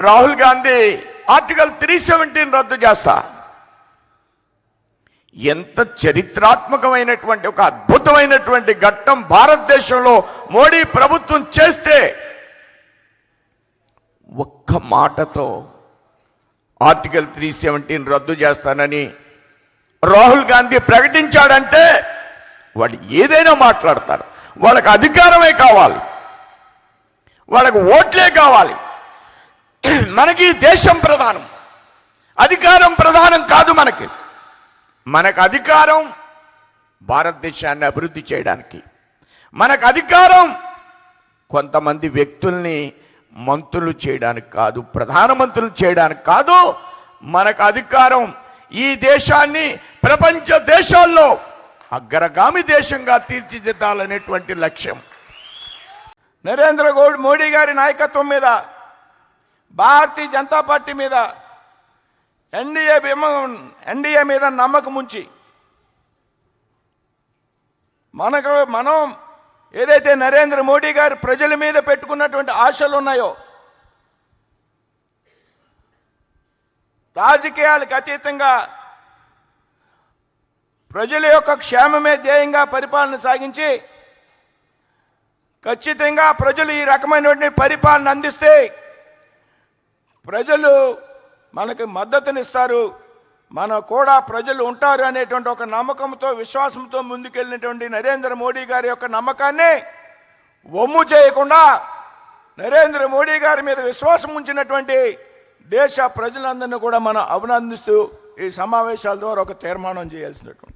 Rahul Gandhi article three seventeen రద్దు చేస్తా. ఎంత చరిత్రాత్మకమైనటువంటి ఒక అద్భుతమైనటువంటి ఘట్టం భారతదేశంలో మోడీ ప్రభుత్వం చేస్తే ఒక్క మాటతో ఆర్టికల్ త్రీ సెవెంటీన్ రద్దు చేస్తానని రాహుల్ గాంధీ ప్రకటించాడంటే వాళ్ళు ఏదైనా మాట్లాడతారు. వాళ్ళకి అధికారమే కావాలి. వాళ్ళకి ఓట్లే కావాలి. మనకి ఈ దేశం ప్రధానం. అధికారం ప్రధానం కాదు మనకి. మనకు అధికారం భారతదేశాన్ని అభివృద్ధి చేయడానికి. మనకు అధికారం కొంతమంది వ్యక్తుల్ని మంత్రులు చేయడానికి కాదు ప్రధానమంత్రులు చేయడానికి కాదు. మనకు అధికారం ఈ దేశాన్ని ప్రపంచ దేశాల్లో అగ్రగామి దేశంగా తీర్చిదిద్దాలనేటువంటి లక్ష్యం. నరేంద్ర గౌడ్ మోడీ గారి నాయకత్వం మీద భారతీయ జనతా పార్టీ మీద ఎన్డీఏ ఎన్డీఏ మీద నమ్మకం ఉంచి మనకు మనం ఏదైతే నరేంద్ర మోడీ గారు ప్రజల మీద పెట్టుకున్నటువంటి ఆశలు ఉన్నాయో రాజకీయాలకు అతీతంగా ప్రజల యొక్క క్షేమమే ధ్యేయంగా పరిపాలన సాగించి ఖచ్చితంగా ప్రజలు ఈ రకమైనటువంటి పరిపాలన అందిస్తే ప్రజలు మనకి మద్దతునిస్తారు. మన కూడా ప్రజలు ఉంటారు అనేటువంటి ఒక నమ్మకంతో విశ్వాసంతో ముందుకెళ్ళినటువంటి నరేంద్ర మోడీ గారి యొక్క నమ్మకాన్ని ఒమ్ము చేయకుండా నరేంద్ర మోడీ గారి మీద విశ్వాసం ఉంచినటువంటి దేశ ప్రజలందరినీ కూడా మనం అభినందిస్తూ ఈ సమావేశాల ద్వారా ఒక తీర్మానం చేయాల్సినటువంటి